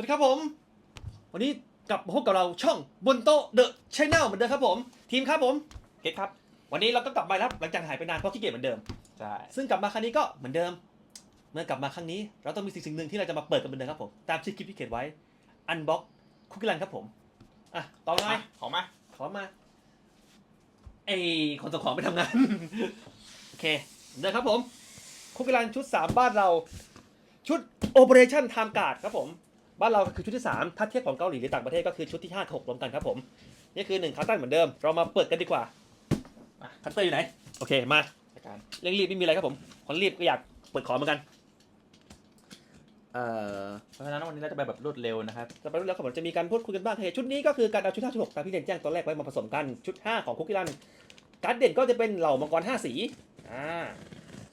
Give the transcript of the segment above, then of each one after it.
วัสดีครับผม วันนี้กลับมาพบกับเราช่องบนโต๊ะเดอะชแนลเหมือนเดิมครับผม ทีมครับผม เก็ตครับ วันนี้เราก็กลับมาแล้วหลังจากหายไปนานเพราะขี้เกียจเหมือนเดิม ใช่ ซึ่งกลับมาครั้งนี้ก็เหมือนเดิม เมื่อกลับมาครั้งนี้ เราต้องมีสิ่งสิ่งหนึ่งที่เราจะมาเปิดกันเหมือนเดิมครับผม ตามชื่อคลิปที่เขียนไว้ Unbox คุกกี้รันครับผมอะต่อเลยของมาขอมาไอคนส่งของไปทำงาน โอเคเดินครับผมคุกกี้รันชุด3บ้านเรา ชุด Operation Time Guard ครับผม บ้านเราคือชุดที่ 3 ถ้าเทียบของเกาหลีหรือต่างประเทศก็คือชุดที่5 6รวมกันครับผม นี่คือ1คัตตันเหมือนเดิม เรามาเปิดกันดีกว่าอะคัตเตอร์อยู่ไหน โอเค มาจัดการเร่งรีบไม่มีอะไรครับผมคนรีบก็อยากเปิดของเหมือนกัน เอ่อ เพราะฉะนั้นวันนี้เราจะไปแบบรวดเร็วนะครับ จะไปรู้แล้วครับผมจะมีการพูดคุยกันบ้างเฮ้ยชุดนี้ก็คือการเอาชุด5ชุด6ตามที่เด่นแจ้งตอนแรกไว้มาผสมกัน ชุด 5 ของคุกกี้รันการ์ดเด่นก็จะเป็นเหล่ามังกร5สี อ่า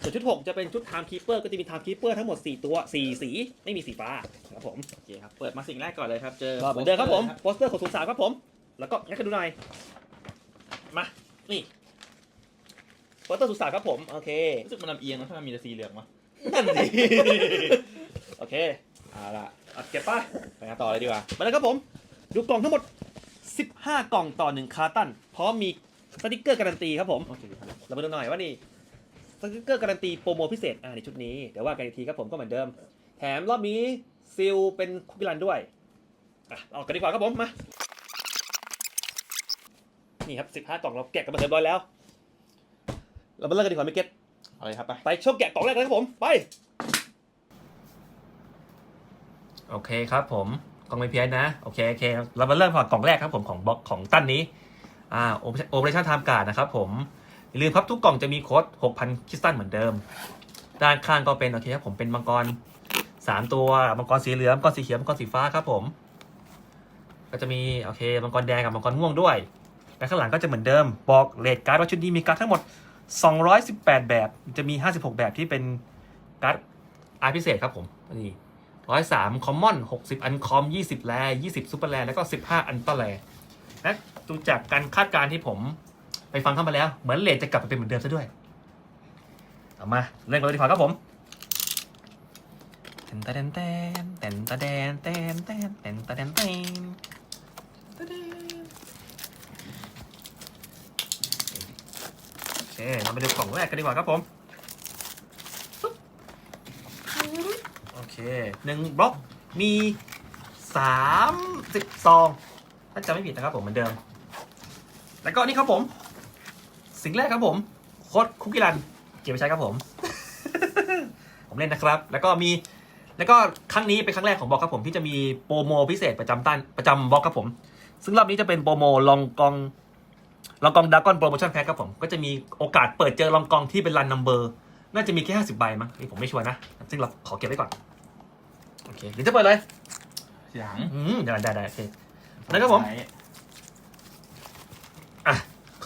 ส่วนชุด 6 จะเป็นชุด Time Keeper ก็จะมี Time Keeper ทั้งหมด 4 ตัว 4 สีไม่มีสีฟ้าครับผมโอเคครับ เปิดมาสิ่งแรกก่อนเลยครับ เจอก็เหมือนเดิมครับผมโปสเตอร์ของศูนย์สามครับผม แล้วก็งั้นกันดูหน่อย มา นี่โปสเตอร์ศูนย์สามครับผม โอเค รู้สึกมันลำเอียงนะถ้ามันมีแต่สีเหลืองวะนั่นสิโอเคเอาละอะเก็บป่ะไปกันต่อเลยดีกว่ามาแล้วครับผม ดูกล่องทั้งหมด 15 กล่องต่อ1คาร์ตันพร้อมมีสติกเกอร์การันตีครับผมโอเคครับเรามาดูหน่อยว่านี่ สติกเกอร์การันตีโปรโมพิเศษอ่าในชุดนี้ เดี๋ยวว่ากันอีกทีครับผมก็เหมือนเดิม แถมรอบนี้ซิลเป็นคุกกี้รันด้วยอะออกกันดีกว่าครับผมมา นี่ครับ 15 กล่องเราแกะกันมาเรียบร้อยแล้ว เรามาเริ่มกันดีกว่ามิเก็ตเอาเลยครับไปไปช่วงแกะกล่องแรกเลยครับผมไป โอเคครับผมกล่องไม่เพี้ยนนะ โอเคโอเค เรามาเริ่มก่อนกล่องแรกครับผมของบล็อกของตั้นนี้อ่าโอเปอเรชั่นไทม์การ์ดนะครับผม อย่าลืมครับทุกกล่องจะมีโค้ด6,000คริสตัลเหมือนเดิม ด้านข้างก็เป็น โอเคครับผมเป็นมังกร 3 ตัว มังกรสีเหลืองมังกรสีเขียวมังกรสีฟ้าครับผม ก็จะมีโอเคมังกรแดงกับมังกรม่วงด้วย และข้างหลังก็จะเหมือนเดิม บอกเลดการ์ดว่าชุดนี้มีการ์ดทั้งหมด 218 แบบ จะมี 56 แบบที่เป็นการ์ดอาร์พิเศษครับผมนี่103คอมมอน60อันคอม20แร20ซูเปอร์แรแล้วก็15อันเตอร์แรและดูจากการคาดการณ์ที่ผม ฟังเข้ามาแล้ว เหมือนเลทจะกลับไปเป็นเหมือนเดิมซะด้วย เอามาเล่นกันเลยดีกว่าครับผมเต้นตะเต้นเต้นเต้นตะเต้นเต้นเต้นเต้นตะเต้นเต้นตะเต้นโอเคเราไปดูกล่องแรกกันดีกว่าครับผมโอเคหนึ่งบล็อกมีสามสิบซองถ้าจำไม่ผิดนะครับผมเหมือนเดิม แล้วก็นี่ครับผม สิ่งแรกครับผมโค้ดคุกกี้รันเก็บไปใช้ครับผม ผมเล่นนะครับ แล้วก็มี แล้วก็ครั้งนี้เป็นครั้งแรกของบล็อกครับผมที่จะมีโปรโมพิเศษประจำตั้นประจำบล็อกครับผม ซึ่งรอบนี้จะเป็นโปรโมลองกองลองกองดากอนโปรโมชั่นแพ็คครับผมก็จะมีโอกาสเปิดเจอลองกองที่เป็นรันนัมเบอร์น่าจะมีแค่ห้าสิบใบมั้งนี่ผมไม่ชัวร์นะ ซึ่งเราขอเก็บไว้ก่อน โอเคเดี๋ยวจะเปิดเลย เสียงอืมได้ได้ได้โอเคแล้วครับผม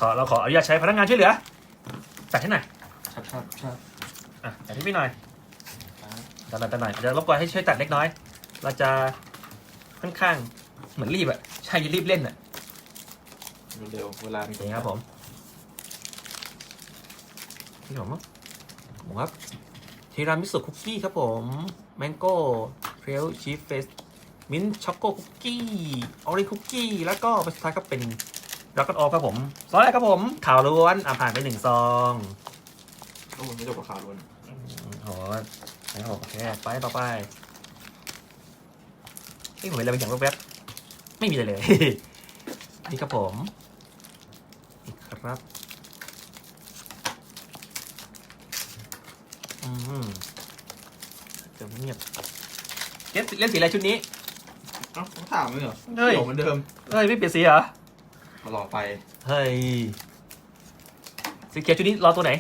ขอเราขออนุญาตใช้พนักงานช่วยเหลือจัดให้หน่อยครับครับครับอะจัดให้พี่หน่อยตัดหน่อยตัดหน่อยเดี๋ยวรบกวนให้ช่วยตัดเล็กน้อย เราจะค่อนข้างเหมือนรีบอะใช่รีบเล่นอะเร็วๆเวลามีโอเคครับผมนี่ผมผมครับทีรามิสุคุกกี้ครับผมแมงโก้เทรลชีฟเฟสมินช็อกโกคุกกี้ออริคุกกี้แล้วก็สุดท้ายก็เป็น ดักกันออครับผมซองแรกครับผม ข่าวล้วนอะผ่านไปหนึ่งซองโอ้ไม่จบกับข่าวล้วนโหไหนโหโอเคไปต่อไปนี่ผมเห็นอะไรบางอย่างแวบๆไม่มีอะไรเลย นี่ครับผมนี่ครับอืมเดี๋ยวเงียบเล่นเล่นสีอะไรชุดนี้เอ้าต้องถามเลยเหรอเฮ้ยเดี๋ยวเหมือนเดิมเฮ้ยไม่เปลี่ยนสีเหรอ มารอไป เฮ้ยสีเขียวชุดนี้รอตัวไหน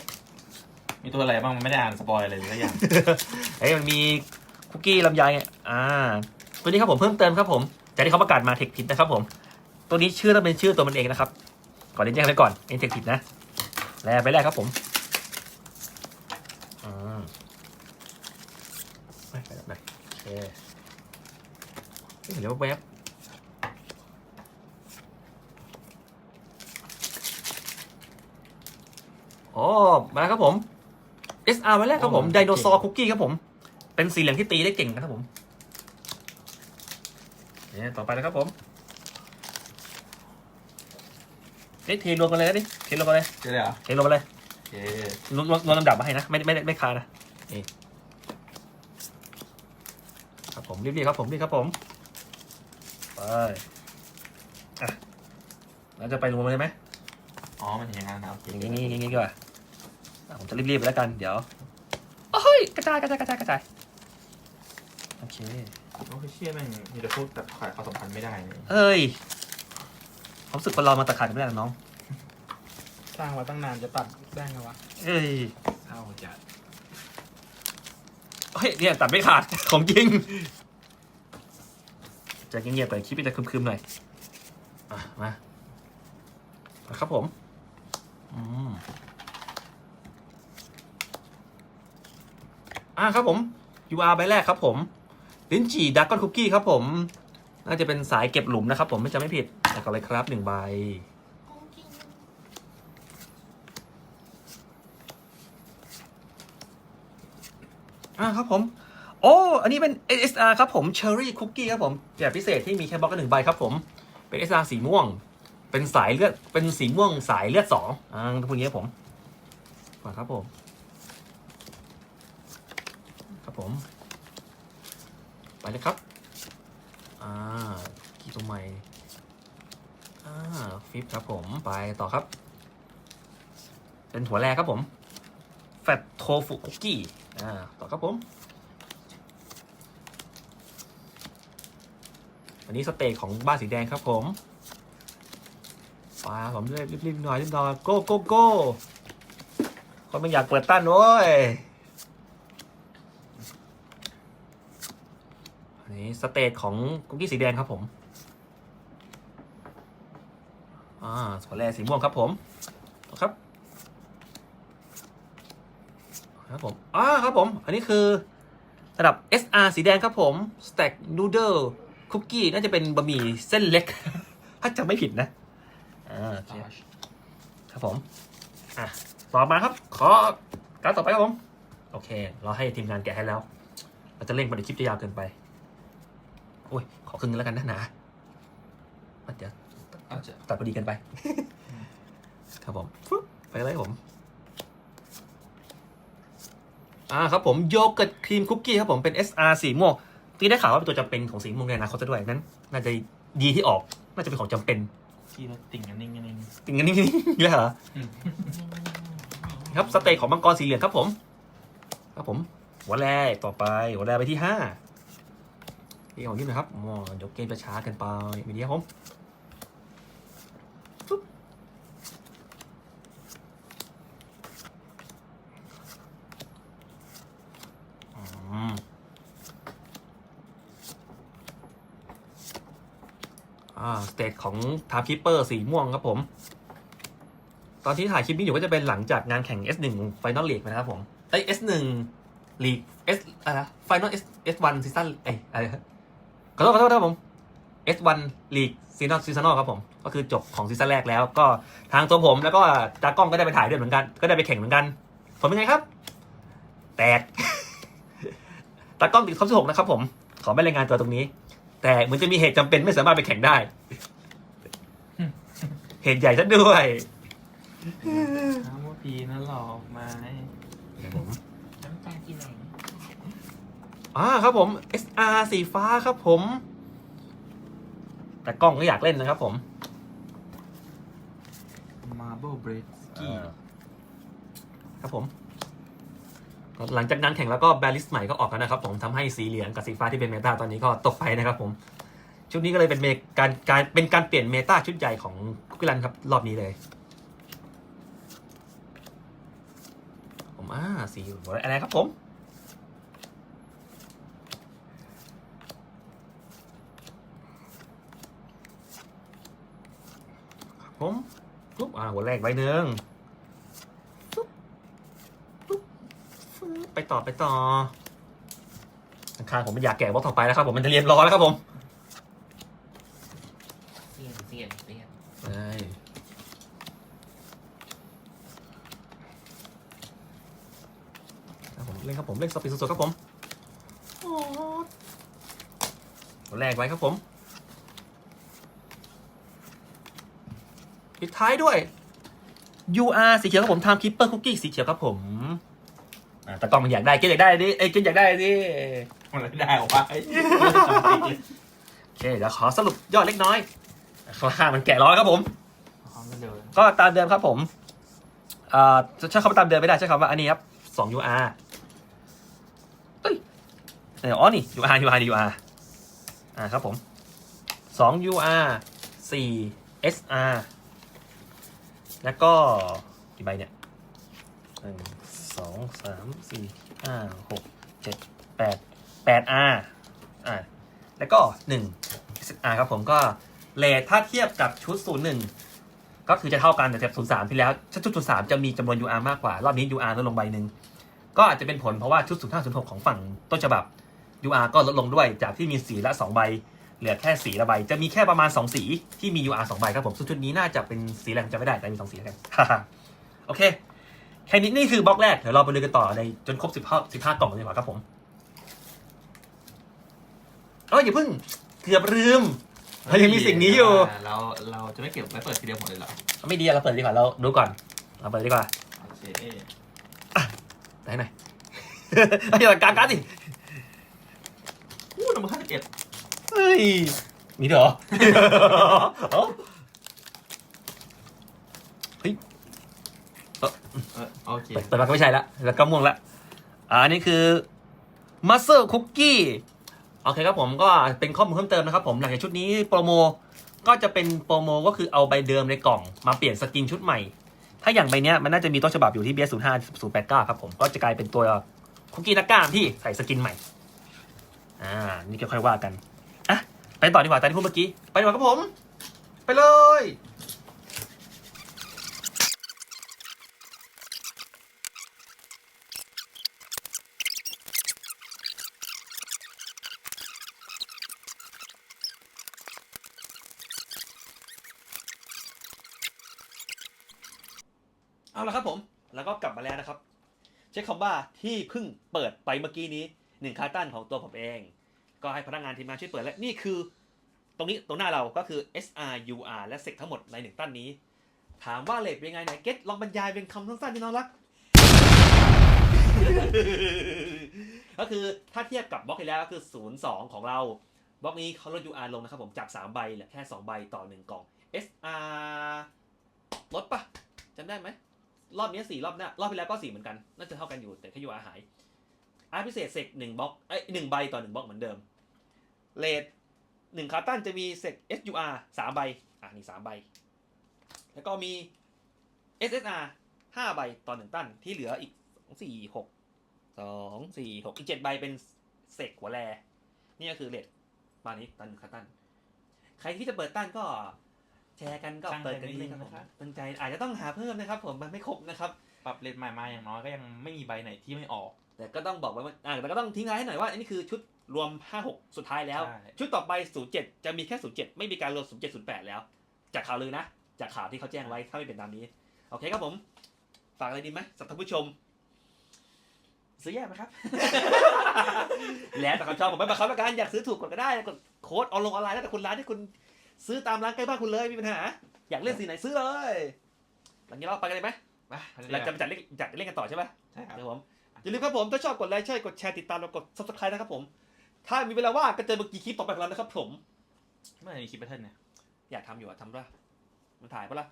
มีตัวอะไรบ้างมันไม่ได้อ่านสปอยอะไรเลยสักอย่าง เฮ้ยมันมีคุกกี้ลำไยอะอ่า ตัวนี้ครับผมเพิ่มเติมครับผม จากที่เขาประกาศมาเทคผิดนะครับผม ตัวนี้ชื่อต้องเป็นชื่อตัวมันเองนะครับ ก่อนเล่นแจ้งไว้ก่อนเองเทคผิดนะ แลไปแรกครับผมอืมไปไปไปโอเคเฮ้ยเห็นแล้วแวบ โอ้มาแล้วครับผม SR ไว้แรกครับผมโอ้ไดโนเสาเก่ร์งคุกกี้ครับผม เป็นสีเหลืองที่ตีได้เก่งนะครับผมเนี่ยต่อไปนะครับผมเฮ้ยเทรวมกันเลยนะดิเทรวมกันเลยเจ๊เลยเหรอเทรวมกันเลยโอเครวมรวมรวมลำดับมาให้นะไม่ไม่ไม่ไม่คานะนี่ครับผมรีบๆครับผมรีบครับผมไปอะเราจะไปรวมกันเลยไหม อ๋อ มันอย่างนั้นนะโอเคอย่างนี้อย่างนี้อย่างนี้ดีกว่าอะผมจะรีบๆไปแล้วกัน เดี๋ยวโอ้ยกระจายกระจายกระจายกระจายโอเค โอ้ยเชี่ยแม่งมีแต่พูดแต่ขายความสัมพันธ์ไม่ได้เลยเอ้ยผมรู้สึกคนเรามาตัดขาดกันไม่ได้หรอกน้อง สร้างมาตั้งนานจะตัดได้ไงวะเอ้ยเศร้าจัดเฮ้ยเนี่ยตัดไม่ขาด ของจริงใจะเงียบๆไปคลิปมันจะคึมๆหน่อยอะมามาครับผม อ่าครับผม UR ใบแรกครับผม ลิ้นจี่ดักก้อนคุกกี้ครับผม น่าจะเป็นสายเก็บหลุมนะครับผมไม่จำไม่ผิดแต่ก็เลยครับหนึ่งใบอ่าครับผม โอ้ อันนี้เป็น SR ครับผม Cherry Cookie ครับผมแบบพิเศษที่มีแค่บล็อกละหนึ่งใบครับผม เป็น SR สีม่วง เป็นสายเลือด เป็นสีม่วงสายเลือดสองอ่าพวกนี้ครับผมมาครับผม ครับผม ไปเลยครับ อ่า กี่ตัวใหม่ อ่า ฟิปครับผม ไปต่อครับ เป็นถั่วแรกครับผม แฟตโทฟุคุกกี้ อ่า ต่อครับผม อันนี้สเต็กของบ้านสีแดงครับผม ปลาผมด้วยรีบๆหน่อยรีบหน่อยโก้โก้โก้คนไม่อยากเปิดตั้นโว้ยอันนี้สเตจของคุกกี้สีแดงครับผมอ่าถั่วแรสีม่วงครับผมครับครับผมอ่าครับผม อันนี้คือระดับ SR สีแดงครับผม Stack Noodle Cookie น่าจะเป็นบะหมี่เส้นเล็ก ถ้าจำไม่ผิดนะ อ่าโอเคครับผม อะ ต่อมาครับ ขอการดต่อไปครับผม โอเค เราให้ทีมงานแกะให้แล้ว เราจะเร่งไปในคลิปจะยาวเกินไป โอ้ย ขอครึ่งนึงแล้วกันนะหนาเดี๋ยวอาจจะตัดพอดีกันไป ครับผมฟึ๊บไปเลยครับผม อ่าครับผมโยเกิร์ตครีมคุกกี้ครับผมเป็น SR สีม่วงที่ได้ข่าวว่าเป็นตัวจำเป็นของสีม่วงในอนาคตซะด้วยนั้น น่าจะดีที่ออก น่าจะเป็นของจำเป็นีรติ่งกันนิ่งกันนิ่งติ่งกันนี่นี่นี่เหรอ ครับสเต็กของมังกรสีเหลืองครับผม ครับผม หัวแรกต่อไป หัวแรกไปที่ห้านี่ของยิ้นะครับอ๋อเดี๋ยวเกมจะช้าเกันไปมีดีครับผมฟึ๊บอืมอ่าสเตของทาร์คิปเปอร์สีม่วงครับผม ตอนที่ถ่ายคลิปนี้อยู่ก็จะเป็นหลังจากงานแข่ง S1 Final League นะครับผมไอ S1 League S อะไรนะ Final S S1 Season เอ้อะไรขอโทษขอโทษครับผม S1 League Season Season ครับผม ก็คือจบของซีซั่นแรกแล้ว ก็ทางตัวผมแล้วก็ตากล้องก็ได้ไปถ่ายด้วยเหมือนกัน ก็ได้ไปแข่งเหมือนกันผลเป็นไงครับ แตกตากล้องติดท็อปที่หกนะครับผม ขอไม่รายงานตัวตรงนี้ แต่เหมือนจะมีเหตุจำเป็นไม่สามารถไปแข่งได้ เหตุใหญ่ซะด้วย ถามว่าพีนั่นหลอกไหมน้ำตาที่ไหนอ่าครับผม SR สีฟ้าครับผม แต่กล้องก็อยากเล่นนะครับผม มาร์เบิลเบรดกี้ครับผมก็ หลังจากนั้นแข่งแล้วก็แบลิสใหม่ก็ออกแล้วนะครับผมทำให้สีเหลืองกับสีฟ้าที่เป็นเมตาตอนนี้ก็ตกไปนะครับผม ชุดนี้ก็เลยเป็นเมการการเป็นการเปลี่ยนเมตาชุดใหญ่ของคุกกี้รันครับรอบนี้เลยผมอ่าสีอะไรครับผมผมปุ๊บอ่าหัวแรกใบหนึ่ง ต่อไปต่ออังคารผมไม่อยากแกะบล็อกต่อไปแล้วครับผมมันจะเรียนร้อยแล้วครับผมเสีนเสีนเสีนใช่ผมเล่นครับผมเล่นสปีดสุดๆครับผมแรกไว้ครับผมปิดท้ายด้วย UR สีเขียวครับผมทำคิปเปอร์คุกกี้สีเขียวครับผม แต่กล้องมันอยากได้เกนอยากได้ดิเอ้ยเกนอยากได้ดิมันอะไรได้วะไอ้โอเคเดี๋ยวขอสรุปยอดเล็กน้อยราคามันแก่ร้อยครับผม ความเร็วก็ตามเดิมครับผมเอ่อใช้คำว่าตามเดิมไม่ได้ใช้คำว่าอันนี้ครับสอง UR เอ้ยเอออ๋อนี่ UR UR UR อ่าครับผมสอง UR สี่ SR แล้วก็กี่ใบเนี่ยหนึ่ง สองสามสี่ห้าหกเจ็ดแปดแปด R อ่าแล้วก็หนึ่ง SR ครับผมก็เลทถ้าเทียบกับชุดศูนย์หนึ่งก็คือจะเท่ากันแต่แบบศูนย์สามที่แล้วชุดศูนย์สามจะมีจำนวน UR มากกว่า รอบนี้ UR ลดลงใบหนึ่งก็อาจจะเป็นผลเพราะว่าชุดศูนย์ห้าศูนย์หกของฝั่งต้นฉบับ UR ก็ลดลงด้วยจากที่มีสีละสองใบ เหลือแค่สีละใบ จะมีแค่ประมาณสองสีที่มี UR สองใบครับผมชุดนี้น่าจะเป็นสีแรงจะไม่ได้แต่มีสองสีแล้วกันโอเค แค่นี้นี่คือบล็อกแรก เดี๋ยวเราไปดูกันต่อในจนครบสิบห้าสิบห้ากล่องเลยดีกว่าครับผมเอ้ยอย่าเพิ่งเกือบลืมเฮ้ยยังมีสิ่งนี้อยู่ เราเราจะไม่เก็บไว้เปิดทีเดียวหมดเลยเหรอไม่ดีอะเราเปิดดีกว่าเราดูก่อน เราเปิดดีกว่าโอเคได้หน่อยไอ้ยกลางการดดิอู้ number ห้าสิบเอ็ดเฮ้ยมีด้วยเหรอ เอ้าเอโอเคเปิดเปิดมาก็ไม่ใช่ละแล้วก็ม่วงละอ่าอันนี้คือมัสเซ e คุกกี้โอเคครับผมก็เป็นข้อมูลเพิ่มเติมนะครับผมหลังจากชุดนี้โปรโมก็จะเป็นโปรโมก็คือเอาใบเดิมในกล่องมาเปลี่ยนสกินชุดใหม่ ถ้าอย่างใบเนี้ยมันน่าจะมีต้นฉบับอยู่ที่ BS 0 5 0 8 9ครับผมก็จะกลายเป็นตัวคุกกี้นักกล้ามที่ใส่สกินใหม่ อ่า นี่ก็ค่อยว่ากัน อะ ไปต่อดีกว่าตามที่พูดเมื่อกี้ ไปดีกว่าครับผม ไปเลย เอาละครับผม แล้วก็กลับมาแล้วนะครับ ใช้คำว่าที่เพิ่งเปิดไปเมื่อกี้นี้หนึ่งคาร์ตันของตัวผมเอง ก็ให้พนักงานทีมงานช่วยเปิดและนี่คือ ตรงนี้ตรงหน้าเราก็คือ SR UR และเซกทั้งหมดในหนึ่งตั้นนี้ ถามว่าเลทเป็นยังไงไหนเก็ตลองบรรยายเป็นคำสั้นๆที่น้องรัก ก็คือถ้าเทียบกับบล็อกที่แล้วก็คือ 02 ของเราบล็อกนี้เขาลด UR ลงนะครับผมจาก 3 ใบเหลือแค่ 2 ใบต่อ 1 กล่อง SR ลดปะจำได้ไหม รอบนี้สี่รอบหน้ารอบที่แล้วก็สี่เหมือนกัน น่าจะเท่ากันอยู่แต่แค่ UR หาย อาร์พิเศษเซกหนึ่งบล็อกเอ้ยหนึ่งใบต่อหนึ่งบล็อกเหมือนเดิมเลทหนึ่งคาร์ตันจะมีเซก SUR สามใบ อะนี่สามใบ แล้วก็มี SSR ห้าใบต่อหนึ่งตันที่เหลืออีกสองสี่หกสองสี่หกอีกเจ็ดใบเป็นเซกหัวแรนี่ก็คือเลทมานี้ตันหนึ่งคาร์ตัน ใครที่จะเปิดตั้นก็ ชร์กันก็เปิดกันเลยครับผมตั้งใจอาจจะต้องหาเพิ่มนะครับ ผมมันไม่ครบนะครับ ปรับเลนใหม่มาอย่างน้อยก็ยังไม่มีใบไหนที่ไม่ออก แต่ก็ต้องบอกไว้ว่าอ่าแต่ก็ต้องทิ้งท้ายให้หน่อยว่าอันนี้คือชุดรวม 5 6 สุดท้ายแล้วใช่ชุดต่อไป07 จะมีแค่ 07 ไม่มีการรวม07 08 แล้ว จากข่าวลือนะ จากข่าวที่เขาแจ้งไว้ถ้าไม่เป็นตามนี้ โอเคครับผม ฝากอะไรดีไหมสำหรับท่านผู้ชม ซื้อแยกไหมครับ แล้วแต่ความชอบผมไม่บังคับแล้วกันอยากซื้อถูกกดก็ได้กดโค้ดออนลงออนไลน์แล้วแต่คุณร้านที่คุณ ซื้อตามร้านใกล้บ้านคุณเลยไม่มีปัญหา อยากเล่นสีไหนซื้อเลยหลังจากนี้เราไปกันเลยไหมไปเราจะไปจัดเล่นจัดเล่นกันต่อใช่ไหมใช่ครับครับผมอย่าลืมครับผมถ้าชอบกดไลค์ใช่กดแชร์ติดตามแล้วกด subscribe นะครับผม ถ้ามีเวลาว่างก็เจอเมื่อกี้คลิปต่อไปของเรานะครับผมเมื่อไหร่มีคลิปแพทเทิร์นเนี่ยอยากทำอยู่อะทำป่ะมันถ่ายป่ะล่ะ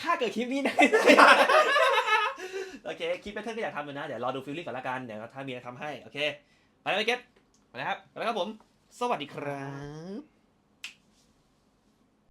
ถ้าเกิดคลิปนี้นะโอเคคลิปแพทเทิร์นก็อยากทำอยู่นะเดี๋ยวรอดูฟิลลิ่งก่อนละกันเดี๋ยวถ้ามีอะไรทำให้โอเคไปแล้วไอ้เก็ตไปแล้วครับไปแล้วครับผม สวัสดีครับ